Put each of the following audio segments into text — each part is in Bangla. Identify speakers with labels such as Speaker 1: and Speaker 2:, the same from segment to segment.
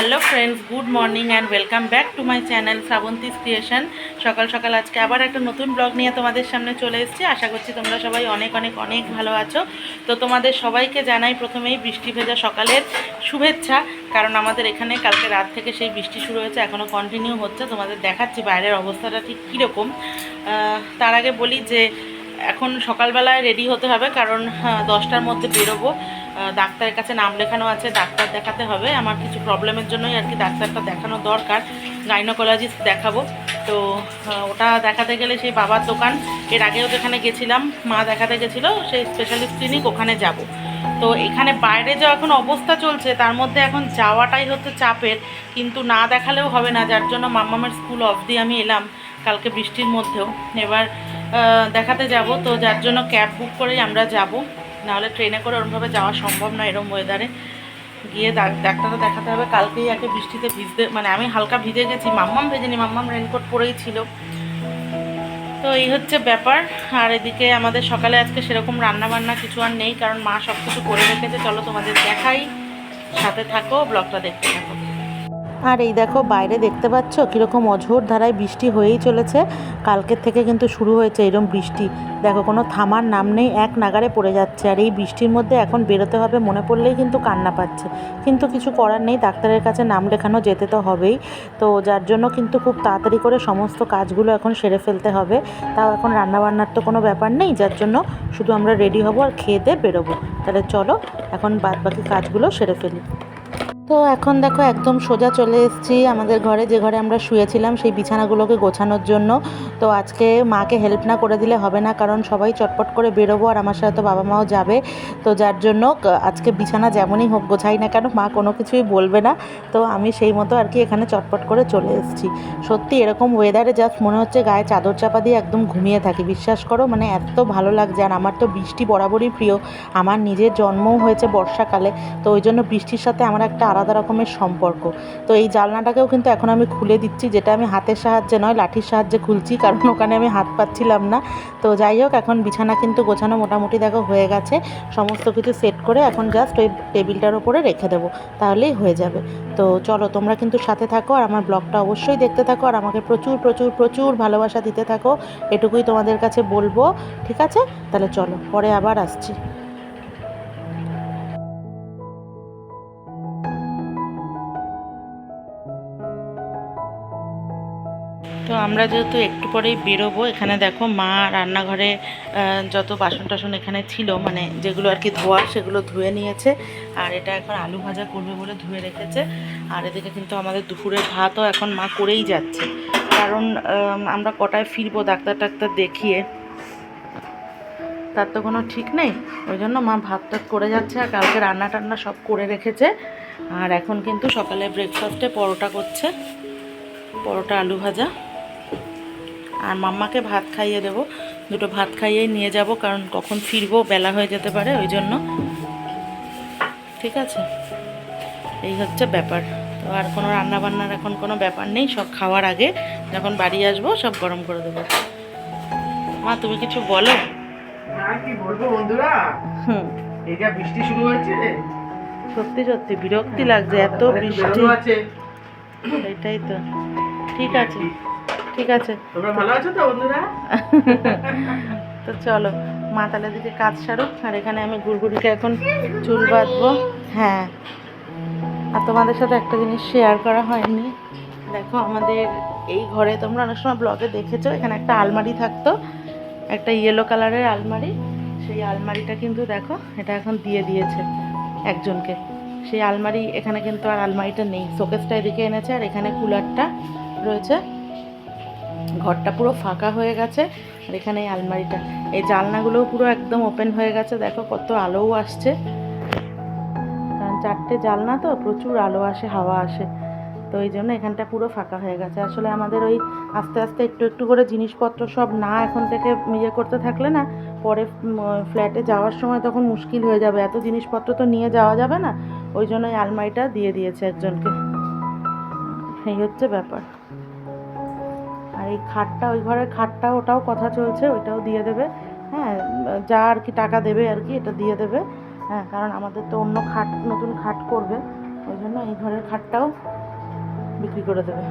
Speaker 1: Hello friends good morning and welcome back to my channel Srabanti's creation সকাল সকাল আজকে আবার একটা নতুন ব্লগ নিয়ে তোমাদের সামনে চলে এসেছি। আশা করছি তোমরা সবাই অনেক অনেক অনেক ভালো আছো। তো তোমাদের সবাইকে জানাই প্রথমেই বৃষ্টি ভেজা সকালের শুভেচ্ছা। কারণ আমাদের এখানে কালকে রাত থেকে সেই বৃষ্টি শুরু হয়েছে এখনও কন্টিনিউ হচ্ছে। তোমাদের দেখাচ্ছি বাইরের অবস্থাটা ঠিক কীরকম। তার আগে বলি যে এখন সকালবেলায় রেডি হতে হবে, কারণ দশটার মধ্যে বেরোবো। ডাক্তারের কাছে নাম লেখানো আছে, ডাক্তার দেখাতে হবে। আমার কিছু প্রবলেমের জন্যই আর কি ডাক্তারটা দেখানো দরকার। গাইনোকোলজিস্ট দেখাবো। তো ওটা দেখাতে গেলে সেই বাবার দোকান। এর আগেও যেখানে গেছিলাম, মা দেখাতে গেছিল, সেই স্পেশালিস্ট ক্লিনিক ওখানে যাব। তো, এখানে বাইরে যে এখন অবস্থা চলছে, তার মধ্যে এখন যাওয়াটাই হচ্ছে চাপের। কিন্তু না দেখালেও হবে না, যার জন্য মাম্মামের স্কুল অবধি আমি এলাম কালকে বৃষ্টির মধ্যেও। এবার দেখাতে যাব। তো, যার জন্য ক্যাব বুক করেই আমরা যাব। নাহলে ট্রেনে করে ওরমভাবে যাওয়া সম্ভব না এরম ওয়েদারে গিয়ে ডাক- ডাক্তারও দেখাতে হবে, কালকেই একে বৃষ্টিতে ভিজতে মানে আমি হালকা ভিজে গেছি, মাম্মাম ভেজেনি, মাম্মাম রেনকোট পরেই ছিল। তো এই হচ্ছে ব্যাপার। আর এদিকে আমাদের সকালে আজকে সেরকম রান্না বান্না কিছু আর নেই, কারণ মা সব কিছু করে রেখেছে। চলো তোমাদের দেখাই। সাথে থাকো ব্লগটা দেখতে থাকো। আর এই দেখো বাইরে দেখতে পাচ্ছ কীরকম অঝোর ধারায় বৃষ্টি হয়েই চলেছে। কালকের থেকে কিন্তু শুরু হয়েছে এরম বৃষ্টি। দেখো, কোনো থামার নাম নেই, এক নাগারে পড়ে যাচ্ছে। আর এই বৃষ্টির মধ্যে এখন বেরোতে হবে মনে পড়লেই কিন্তু কান্না পাচ্ছে। কিন্তু কিছু করার নেই, ডাক্তারের কাছে নাম লেখানো যেতে তো হবেই। তো যার জন্য কিন্তু খুব তাড়াতাড়ি করে সমস্ত কাজগুলো এখন সেরে ফেলতে হবে। তাও এখন রান্নাবান্নার তো কোনো ব্যাপার নেই, যার জন্য শুধু আমরা রেডি হব আর খেয়ে দিয়ে বেরোবো। তাহলে চলো, এখন বাদ বাকি কাজগুলো সেরে ফেলি। তো এখন দেখো একদম সোজা চলে এসেছি আমাদের ঘরে। যে ঘরে আমরা শুয়েছিলাম সেই বিছানাগুলোকে গোছানোর জন্য। তো আজকে মাকে হেল্প না করে দিলে হবে না, কারণ সবাই চটপট করে বেরোবো আর আমার সাথে তো বাবা মাও যাবে। তো যার জন্য আজকে বিছানা যেমনই হোক গোছাই না কেন, মা কোনো কিছুই বলবে না। তো আমি সেই মতো আর কি এখানে চটপট করে চলে এসেছি। সত্যি এরকম ওয়েদারে জাস্ট মনে হচ্ছে গায়ে চাদর চাপা দিয়ে একদম ঘুমিয়ে থাকি। বিশ্বাস করো মানে এত ভালো লাগছে। আর আমার তো বৃষ্টি বরাবরই প্রিয়। আমার নিজের জন্মও হয়েছে বর্ষাকালে। তো ওই জন্য বৃষ্টির সাথে আমার একটা আলাদা রকমের সম্পর্ক। তো এই জানলাটাকেও কিন্তু এখন আমি খুলে দিচ্ছি, যেটা আমি হাতের সাহায্যে নয়, লাঠির সাহায্যে খুলছি, কারণ ওখানে আমি হাত পাচ্ছিলাম না। তো যাই হোক, এখন বিছানা কিন্তু গোছানো মোটামুটি দেখো হয়ে গেছে। সমস্ত কিছু সেট করে এখন জাস্ট ওই টেবিলটার ওপরে রেখে দেবো, তাহলেই হয়ে যাবে। তো চলো, তোমরা কিন্তু সাথে থাকো আর আমার ব্লগটা অবশ্যই দেখতে থাকো আর আমাকে প্রচুর প্রচুর প্রচুর ভালোবাসা দিতে থাকো। এটুকুই তোমাদের কাছে বলব, ঠিক আছে? তাহলে চলো, পরে আবার আসছি। তো আমরা যেহেতু একটু পরেই বেরোবো, এখানে দেখো মা রান্নাঘরে যত বাসন টাসন এখানে ছিল মানে যেগুলো আর কি ধোয়া, সেগুলো ধুয়ে নিয়েছে। আর এটা এখন আলু ভাজা করবে বলে ধুয়ে রেখেছে। আর এদিকে কিন্তু আমাদের দুপুরের ভাতও এখন মা করেই যাচ্ছে। কারণ আমরা কটায় ফিরবো ডাক্তার টাক্তার দেখিয়ে? তার তো কোনো ঠিক নেই। ওই জন্য মা ভাত টাত করে যাচ্ছে আর কালকে রান্না টান্না সব করে রেখেছে। আর এখন কিন্তু সকালে ব্রেকফাস্টে পরোটা করছে। পরোটা, আলু ভাজা। আর মাম্মাকে ভাত খাইয়ে দেবো। দুটো ভাত খাইয়েই নিয়ে যাব কারণ কখন ফিরবো বেলা হয়ে যেতে পারে ওই জন্য। ঠিক আছে? এই হচ্ছে ব্যাপার। তো আর কোনো রান্না বান্নার এখন কোনো ব্যাপার নেই সব খাওয়ার আগে যখন বাড়ি আসব সব গরম করে দেবো। মা তুমি কিছু বলো?
Speaker 2: কি বলব বন্ধুরা?
Speaker 1: হুম।
Speaker 2: এই যা বৃষ্টি শুরু হয়েছে।
Speaker 1: সত্যি সত্যি বিরক্তি লাগছে এত বৃষ্টি। এটাই তো। ঠিক আছে। ঠিক আছে।
Speaker 2: তোমরা ভালো আছো তো বন্ধুরা?
Speaker 1: তো চলো মা তাহলে দিকে কাজ সারুক আর এখানে আমি গুড়গুড়িকে এখন চুল বাঁধবো। হ্যাঁ। আর তোমাদের সাথে একটা জিনিস শেয়ার করা হয়নি। দেখো আমাদের এই ঘরে তোমরা অনেক সময় ব্লগে দেখেছ এখানে একটা আলমারি থাকতো একটা ইয়েলো কালারের আলমারি। সেই আলমারিটা কিন্তু দেখো এটা এখন দিয়ে দিয়েছে একজনকে। সেই আলমারি এখানে কিন্তু আর আলমারিটা নেই শোকেসটা এদিকে এনেছে আর এখানে কুলারটা রয়েছে। ঘরটা পুরো ফাঁকা হয়ে গেছে, আর এখানে এই আলমারিটা। এই জানলাগুলোও পুরো একদম ওপেন হয়ে গেছে, দেখো কত আলোও আসছে। কারণ চারটে জালনা তো, প্রচুর আলো আসে, হাওয়া আসে। তো এই জন্য এখানটা পুরো ফাঁকা হয়ে গেছে। আসলে আমাদের ওই আস্তে আস্তে একটু একটু করে জিনিসপত্র সব না এখন থেকে ইয়ে করতে থাকলে না, পরে ফ্ল্যাটে যাওয়ার সময় তখন মুশকিল হয়ে যাবে। এত জিনিসপত্র তো নিয়ে যাওয়া যাবে না, ওই জন্য আলমারিটা দিয়ে দিয়েছে একজনকে। এই হচ্ছে ব্যাপার। এই খাটটা, ওই ঘরের খাটটা, ওটাও কথা চলছে, ওইটাও দিয়ে দেবে। হ্যাঁ যা আর কি টাকা দেবে আর কি, এটা দিয়ে দেবে। হ্যাঁ কারণ আমাদের তো অন্য খাট, নতুন খাট করবে। ওই জন্য এই ঘরের খাটটাও বিক্রি করে দেবে।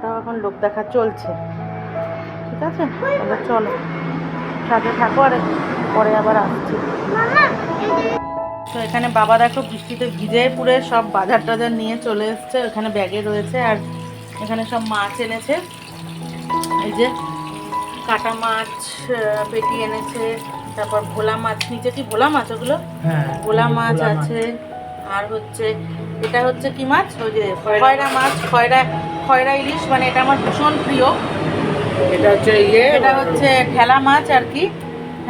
Speaker 1: তাও এখন লোক দেখা চলছে। ঠিক আছে? এবার চলো। সাথে থাকো আর পরে আবার আসছি। তো এখানে বাবা দেখো বৃষ্টিতে ভিজে পুরে সব বাজার টাজার নিয়ে চলে এসছে। এখানে ব্যাগে রয়েছে আর এখানে সব মাছ এনেছে। এই যে কাটা মাছ পেটি এনেছে তারপর ভোলা মাছ নিচে কি ভোলা মাছ ওগুলো?
Speaker 2: হ্যাঁ
Speaker 1: ভোলা মাছ আছে। আর হচ্ছে এটা হচ্ছে কি মাছ? ওই যে খয়রা মাছ খয়রা খয়রা ইলিশ মানে এটা আমার ভীষণ প্রিয়।
Speaker 2: এটা হচ্ছে ইয়ে
Speaker 1: এটা হচ্ছে ঠেলা মাছ আর কি।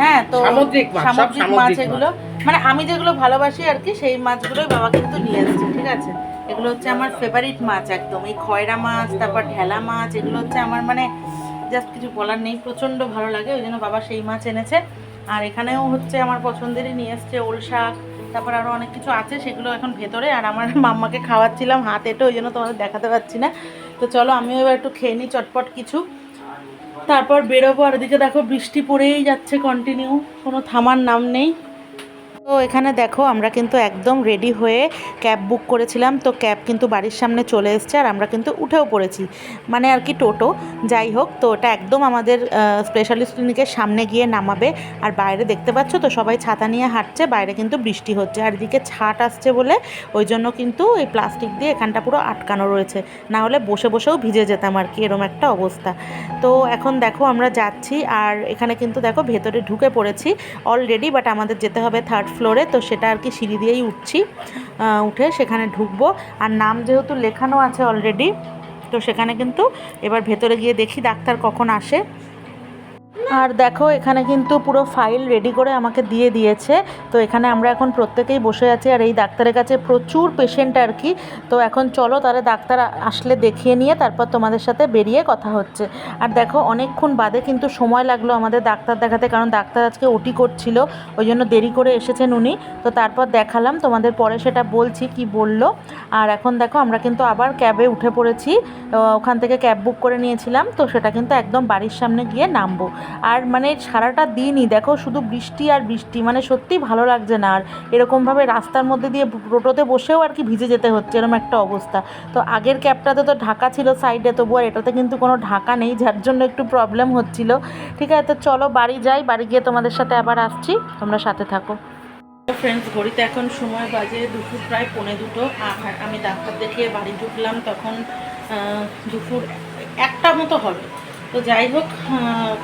Speaker 1: হ্যাঁ তো
Speaker 2: সামুদ্রিক মাছ,
Speaker 1: সামুদ্রিক মাছ। এগুলো। মানে আমি যেগুলো ভালোবাসি আর কি সেই মাছগুলোই বাবা কিন্তু নিয়ে এসেছে ঠিক আছে? এগুলো হচ্ছে আমার ফেভারিট মাছ একদম। এই খয়রা মাছ, তারপর ঢেলা মাছ, এগুলো হচ্ছে আমার মানে জাস্ট কিছু বলার নেই, প্রচণ্ড ভালো লাগে, ওই জন্য বাবা সেই মাছ এনেছে। আর এখানেও হচ্ছে আমার পছন্দেরই নিয়ে এসছে ওল শাক, তারপর আরও অনেক কিছু আছে সেগুলো এখন ভেতরে, আর আমার মাম্মাকে খাওয়াচ্ছিলাম হাত এটো ওই জন্য তোমাদের দেখাতে পাচ্ছি না। তো চলো আমিও এবার একটু খেয়ে নিই চটপট কিছু। তারপর বেরোবো, আর এদিকে দেখো বৃষ্টি পড়েই যাচ্ছে কন্টিনিউ কোনো থামার নাম নেই। তো এখানে দেখো, আমরা কিন্তু একদম রেডি হয়ে ক্যাব বুক করেছিলাম। তো ক্যাব কিন্তু বাড়ির সামনে চলে এসছে আর আমরা কিন্তু উঠেও পড়েছি। মানে আর কি টোটো। যাই হোক, তো ওটা একদম আমাদের স্পেশালিস্ট ক্লিনিকের সামনে গিয়ে নামাবে। আর বাইরে দেখতে পাচ্ছ তো, সবাই ছাতা নিয়ে হাঁটছে, বাইরে কিন্তু বৃষ্টি হচ্ছে। আর এদিকে ছাট আসছে বলে, ওই জন্য কিন্তু এই প্লাস্টিক দিয়ে এখানটা পুরো আটকানো রয়েছে। না হলে বসে বসেও ভিজে যেতাম আর কি, এরম একটা অবস্থা। তো এখন দেখো, আমরা যাচ্ছি। আর এখানে কিন্তু দেখো, ভেতরে ঢুকে পড়েছি অলরেডি বাট আমাদের যেতে হবে থার্ড ফ্লোরে তো সেটা আর কি সিঁড়ি দিয়েই উঠছি উঠে সেখানে ঢুকবো। আর নাম যেহেতু লেখানো আছে অলরেডি তো সেখানে কিন্তু এবার ভেতরে গিয়ে দেখি ডাক্তার কখন আসে। আর দেখো, এখানে কিন্তু পুরো ফাইল রেডি করে আমাকে দিয়ে দিয়েছে। তো এখানে আমরা এখন প্রত্যেকেই বসে আছি আর এই ডাক্তারের কাছে প্রচুর পেশেন্ট আর কি। তো এখন চলো তাহলে ডাক্তার আসলে দেখিয়ে নিয়ে তারপর তোমাদের সাথে বেরিয়ে কথা হচ্ছে। আর দেখো, অনেকক্ষণ বাদে কিন্তু সময় লাগল আমাদের ডাক্তার দেখাতে, কারণ ডাক্তার আজকে ওটি করছিল, ওই জন্য দেরি করে এসেছেন উনি। তো তারপর দেখালাম, তোমাদের পরে সেটা বলছি কি বলল। আর এখন দেখো, আমরা কিন্তু আবার ক্যাবে উঠে পড়েছি। ওখান থেকে ক্যাব বুক করে নিয়েছিলাম, তো সেটা কিন্তু একদম বাড়ির সামনে গিয়ে নামবো। আর মানে সারাটা দিনই দেখো, শুধু বৃষ্টি আর বৃষ্টি মানে সত্যি ভালো লাগছে না। আর এরকমভাবে রাস্তার মধ্যে দিয়ে টোটোতে বসেও আর কি ভিজে যেতে হচ্ছে, এরকম একটা অবস্থা। তো আগের ক্যাবটাতে তো ঢাকা ছিল সাইডে তবু আর এটাতে কিন্তু কোনো ঢাকা নেই, যার জন্য একটু প্রবলেম হচ্ছিল। ঠিক আছে, তো চলো বাড়ি যাই, বাড়ি গিয়ে তোমাদের সাথে আবার আসছি, তোমরা সাথে থাকো। ফ্রেন্ডস ঘড়িতে এখন সময় বাজে দুপুর প্রায় পৌনে দুটো। আর আমি ডাক্তার দেখিয়ে বাড়ি ঢুকলাম তখন দুপুর একটা মতো হবে। তো যাই হোক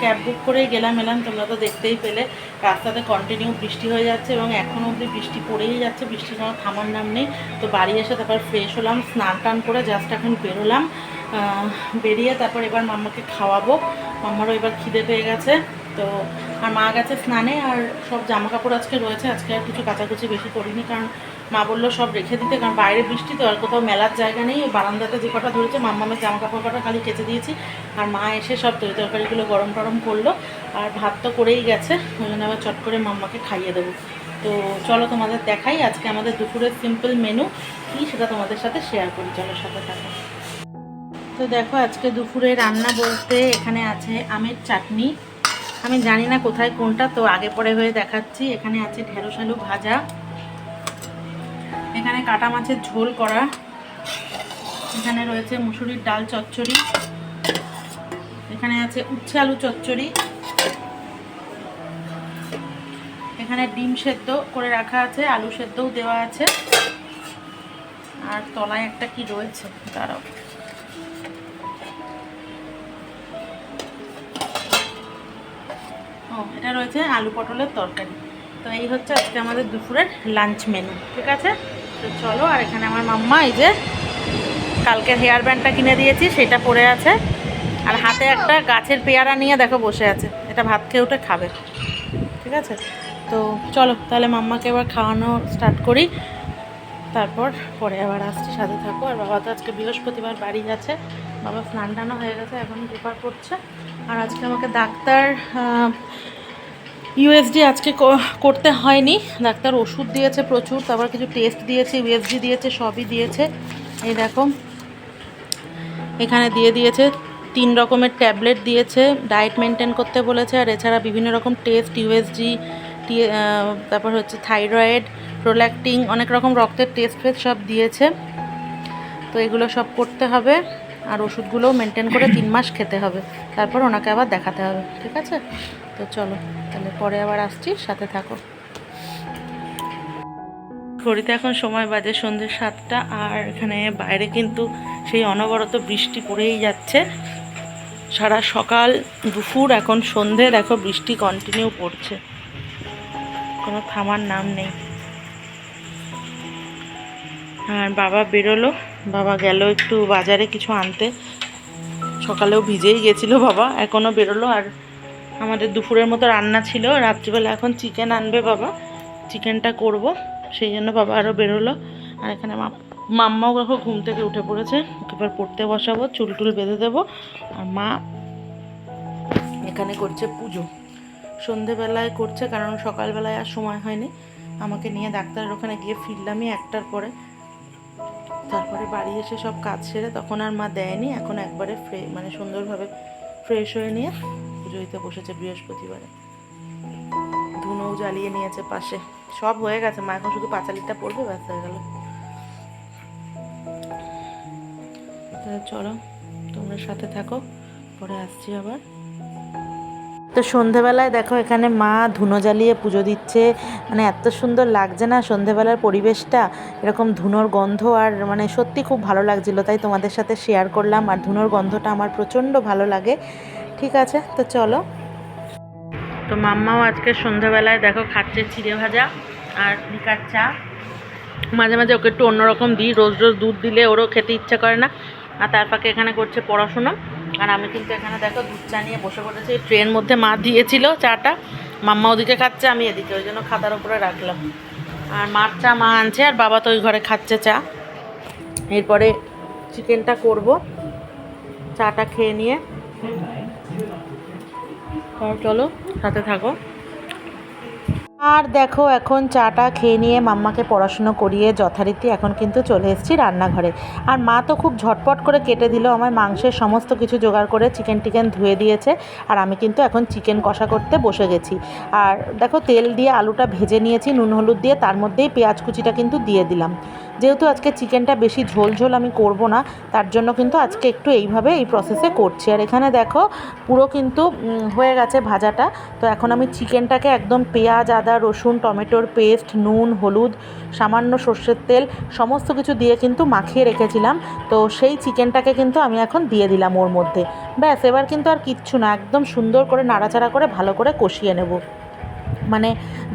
Speaker 1: ক্যাব বুক করে গেলাম, এলাম, তোমরা তো দেখতেই পেলে। রাস্তাতে কন্টিনিউ বৃষ্টি হয়ে যাচ্ছে এবং এখনও অবধি বৃষ্টি পড়েই যাচ্ছে বৃষ্টি কোনো থামার নাম নেই। তো বাড়ি এসে তারপর ফ্রেশ হলাম, স্নান টান করে জাস্ট এখন বেরোলাম। বেরিয়ে তারপর এবার মাম্মাকে খাওয়াবো। মাম্মারও এবার খিদে পেয়ে গেছে। তো আর মা গেছে স্নানে, আর সব জামা কাপড় আজকে রয়েছে, আজকে আর কিছু কাচাকুচি বেশি করিনি, কারণ মা বলল সব রেখে দিতে, কারণ বাইরে বৃষ্টি তো, আর কোথাও মেলার জায়গা নেই বারান্দাতে যে কটা ধরেছে, মাম্মামের জামা কাপড় কটা খালি কেচে দিয়েছি, আর মা এসে সব তরি তরকারিগুলো গরম টরম করল, আর ভাত তো করেই গেছে, ওই জন্য আবার চট করে মাম্মাকে খাইয়ে দেবো। তো চলো তোমাদের দেখাই আজকে আমাদের দুপুরের সিম্পল মেনু কী সেটা তোমাদের সাথে শেয়ার করি, চলো সাথে থাকো। তো দেখো আজকে দুপুরে রান্না বলতে এখানে আছে আমের চাটনি আমি জানি না কোথায় কোনটা, তো আগে পরে হয়ে দেখাচ্ছি। এখানে আছে ঢেঁড়স আলু ভাজা। এখানে কাটা মাছের ঝোল করা। এখানে রয়েছে মুসুরির ডাল চচ্চড়ি। এখানে আছে উচ্ছে আলু চচ্চড়ি। এখানে ডিম সেদ্ধ করে রাখা আছে, আলু সেদ্ধও দেওয়া আছে। আর তলায় একটা কি রয়েছে? দাঁড়াও। এটা রয়েছে আলু পটলের তরকারি। তো এই হচ্ছে আজকে আমাদের দুপুরের লাঞ্চ মেনু ঠিক আছে? তো চলো, আর এখানে আমার মাম্মা এই যে কালকের হেয়ার ব্যান্ডটা কিনে দিয়েছি, সেটা পরে আছে। আর হাতে একটা গাছের পেয়ারা নিয়ে দেখো বসে আছে, এটা ভাত খেয়ে উঠে খাবে, ঠিক আছে? তো চলো, তাহলে মাম্মাকে এবার খাওয়ানো স্টার্ট করি। তারপর পরে আবার আসছি, সাথে থাকো। আর বাবা তো আজকে বৃহস্পতিবার বাড়ি গেছে, বাবা স্নান টানো হয়ে গেছে, এখন পেপার করছে আর আজকে আমাকে ডাক্তার ইউএসডি আজকে করতে হয়নি। ডাক্তার ওষুধ দিয়েছে প্রচুর, তারপর কিছু টেস্ট দিয়েছে ইউএসডি দিয়েছে, সবই দিয়েছে। এই দেখো, এখানে দিয়ে দিয়েছে, তিন রকমের ট্যাবলেট দিয়েছে ডায়েট মেনটেন করতে বলেছে, আর এছাড়া বিভিন্ন রকম টেস্ট ইউএসজি তারপর হচ্ছে থাইরয়েড প্রোল্যাক্টিং অনেক রকম রক্তের টেস্ট ফেস্ট সব দিয়েছে। তো এগুলো সব করতে হবে। আর ওষুধগুলোও মেনটেন করে তিন মাস খেতে হবে। তারপর ওনাকে আবার দেখাতে হবে, ঠিক আছে? তো চলো, তাহলে পরে আবার আসছি, সাথে থাকো। ঘড়িতে এখন সময় বাজে সন্ধ্যে সাতটা, আর এখানে বাইরে কিন্তু সেই অনবরত বৃষ্টি পড়েই যাচ্ছে। সারা সকাল দুপুর, এখন সন্ধে, দেখো বৃষ্টি কন্টিনিউ পড়ছে। কোনো থামার নাম নেই। আর বাবা বেরোলো। বাবা গেল একটু বাজারে কিছু আনতে। সকালেও ভিজেই গেছিল বাবা এখনও বেরোলো। আর আমাদের দুপুরের মতো রান্না ছিল। রাত্রিবেলা এখন চিকেন আনবে বাবা। চিকেনটা করব, সেই জন্য বাবা আরও বেরোলো। আর এখানে মাম্মাও দেখো ঘুম থেকে উঠে পড়েছে। এবার পড়তে বসাবো, চুল টুল বেঁধে দেবো। আর মা এখানে করছে পুজো। সন্ধেবেলায় করছে, কারণ সকালবেলায় আর সময় হয়নি। আমাকে নিয়ে ডাক্তারের ওখানে গিয়ে ফিরলামই একটার পরে। তারপরে বাড়ি এসে সব কাজ সেরে তখন আর মা দেয়নি, এখন একবারে ফ্রে মানে সুন্দরভাবে ফ্রেশ হয়ে নিয়ে পুজো দিতে বসেছে বৃহস্পতিবারে। ধুনোও জ্বালিয়ে নিয়েছে পাশে। সব হয়ে গেছে, মা এখন শুধু পাঁচালিটা পড়বে, ব্যাস হয়ে গেল। চলো, তোমরা সাথে থাকো, পরে আসছি আবার। তো সন্ধেবেলায় দেখো এখানে মা ধুনো জ্বালিয়ে পুজো দিচ্ছে। মানে এত সুন্দর লাগছে না সন্ধেবেলার পরিবেশটা? এরকম ধুনোর গন্ধ আর মানে সত্যি খুব ভালো লাগছিল, তাই তোমাদের সাথে শেয়ার করলাম। আর ধুনোর গন্ধটা আমার প্রচণ্ড ভালো লাগে। ঠিক আছে, তো চলো। তো মাম্মাও আজকে সন্ধ্যাবেলায় দেখো খাচ্ছে চিড়ে ভাজা আর লিকার চা। মাঝে মাঝে ওকে একটু অন্যরকম দিই, রোজ রোজ দুধ দিলে ওরও খেতে ইচ্ছা করে না। আর তার ফাঁকে এখানে করছে পড়াশুনো। আর আমি কিন্তু এখানে দেখো দুধ চা নিয়ে বসে পড়েছি। ট্রেন মধ্যে মা দিয়েছিল চাটা, মাম্মা ওদিকে খাচ্ছে, আমি এদিকে, ওই জন্য খাতার উপরে রাখলাম। আর মার চা মা আনছে, আর বাবা তো ওই ঘরে খাচ্ছে চা। এরপরে চিকেনটা করব, চাটা খেয়ে নিয়ে। চলো, সাথে থাকো। আর দেখো, এখন চাটা খেয়ে নিয়ে মাম্মাকে পড়াশুনো করিয়ে যথারীতি এখন কিন্তু চলে এসেছি রান্নাঘরে। আর মা তো খুব ঝটপট করে কেটে দিল আমার মাংসের সমস্ত কিছু জোগাড় করে চিকেন টিকেন ধুয়ে দিয়েছে। আর আমি কিন্তু এখন চিকেন কষা করতে বসে গেছি। আর দেখো, তেল দিয়ে আলুটা ভেজে নিয়েছি, নুন হলুদ দিয়ে, তার মধ্যেই পেঁয়াজ কুচিটা কিন্তু দিয়ে দিলাম। যেহেতু আজকে চিকেনটা বেশি ঝোল ঝোল আমি করব না, তার জন্য কিন্তু আজকে একটু এইভাবে এই প্রসেসে করছি। আর এখানে দেখো, পুরো কিন্তু হয়ে গেছে ভাজাটা। তো এখন আমি চিকেনটাকে একদম পেঁয়াজ, আদা, রসুন, টমেটোর পেস্ট, নুন, হলুদ, সামান্য সর্ষের তেল, সমস্ত কিছু দিয়ে কিন্তু মাখিয়ে রেখেছিলাম। তো সেই চিকেনটাকে কিন্তু আমি এখন দিয়ে দিলাম ওর মধ্যে। ব্যাস, এবার কিন্তু আর কিচ্ছু না, একদম সুন্দর করে নাড়াচাড়া করে ভালো করে কষিয়ে নেব। মানে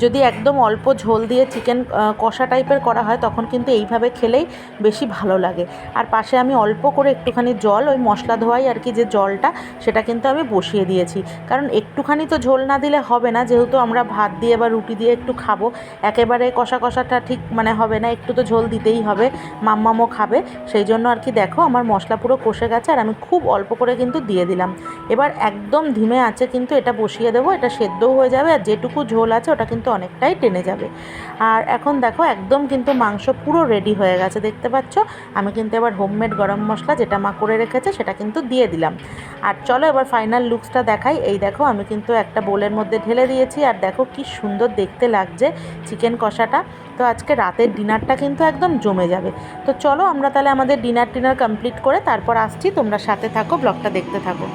Speaker 1: যদি একদম অল্প ঝোল দিয়ে চিকেন কষা টাইপের করা হয়, তখন কিন্তু এইভাবে খেলেই বেশি ভালো লাগে। আর পাশে আমি অল্প করে একটুখানি জল, ওই মশলা ধোয়াই আর কি যে জলটা, সেটা কিন্তু আমি বসিয়ে দিয়েছি। কারণ একটুখানি তো ঝোল না দিলে হবে না, যেহেতু আমরা ভাত দিয়ে বা রুটি দিয়ে একটু খাব, একেবারে কষা কষাটা ঠিক মানে হবে না, একটু তো ঝোল দিতেই হবে, মাম্মামও খাবে, সেই জন্য আর কি দেখো আমার মশলা পুরো কষে গেছে, আর আমি খুব অল্প করে কিন্তু দিয়ে দিলাম। এবার একদম ধিমে আছে, কিন্তু এটা বসিয়ে দেবো, এটা সেদ্ধও হয়ে যাবে, আর যেটুকু ঝোল আছে, ওটা কিন্তু অনেকটাই টেনে যাবে। আর এখন দেখো, একদম কিন্তু মাংস পুরো রেডি হয়ে গেছে, দেখতে পাচ্ছ? আমি কিন্তু এবার হোমমেড গরম মশলা যেটা মা করে রেখেছে, সেটা কিন্তু দিয়ে দিলাম। আর চলো এবার ফাইনাল লুকসটা দেখাই। এই দেখো, আমি কিন্তু একটা বোলের মধ্যে ঢেলে দিয়েছি, আর দেখো কি সুন্দর দেখতে লাগছে চিকেন কষাটা। তো আজকে রাতের ডিনারটা কিন্তু একদম জমে যাবে। তো চলো, আমরা তাহলে আমাদের ডিনার টিনার কমপ্লিট করে তারপর আসছি। তোমরা সাথে থাকো ব্লগটা দেখতে থাকো।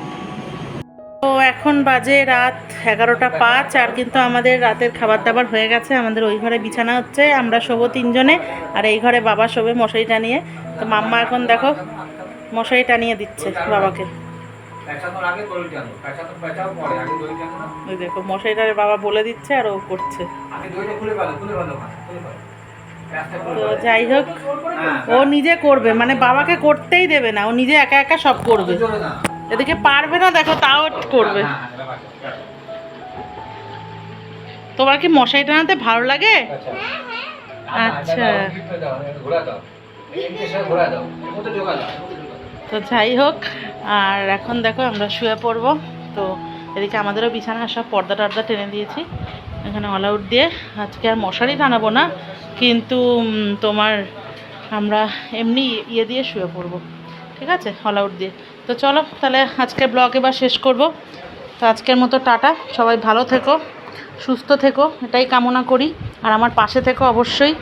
Speaker 1: তো এখন বাজে রাত এগারোটা পাঁচ, আর কিন্তু আমাদের রাতের খাবার দাবার হয়ে গেছে। আমাদের ওই ঘরে বিছানা হচ্ছে, আমরা শোবো তিনজনে, আর এই ঘরে বাবা শোবে মশারি টানিয়ে তো মাম্মা এখন দেখো মশারি টানিয়ে দিচ্ছে বাবাকে। দেখো, মশারিটা বাবা বলে দিচ্ছে আর ও করছে। তো যাই হোক, ও নিজে করবে মানে বাবাকে করতেই দেবে না, ও নিজে একা একা সব করবে। এদিকে পারবে না, দেখো তাও করবে। তোমার কি মশারি টানাতে ভালো লাগে?
Speaker 2: আচ্ছা।
Speaker 1: তো যাই হোক, আর এখন দেখো আমরা শুয়ে পড়ব। তো এদিকে আমাদেরও বিছানা, সব পর্দা টর্দা টেনে দিয়েছি। এখানে অল আউট দিয়ে। আজকে আর মশারি টানাবো না, কিন্তু তোমার আমরা এমনি ইয়ে দিয়ে শুয়ে পড়ব। ঠিক আছে? অল আউট দিয়ে। তো চলো, তাহলে আজকে ব্লগ এবার শেষ করব। তো আজকের মতো টাটা, সবাই ভালো থেকো, সুস্থ থেকো, এটাই কামনা করি। আর আমার পাশে থেকো অবশ্যই।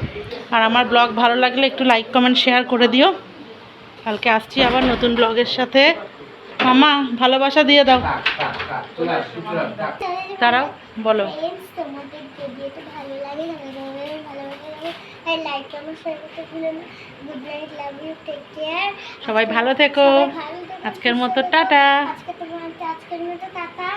Speaker 1: আর আমার ব্লগ ভালো লাগলে একটু লাইক কমেন্ট শেয়ার করে দিও। কালকে আসছি আবার নতুন ব্লগের সাথে। মামা, ভালোবাসা দিয়ে দাও। তারাও বলো
Speaker 3: ফ্রেন্ডস তোমাদের ভিডিওটা ভালো লাগে তোমাদের ভালোবাসা লাগে আর লাইক কমেন্ট শেয়ার করতে ভুলো না good night love you take care
Speaker 1: সবাই ভালো থেকো।
Speaker 3: সবাই ভালো থেকো,
Speaker 1: আজকের মতো টাটা।
Speaker 3: আজকে তোমার আজকের মতো টাটা।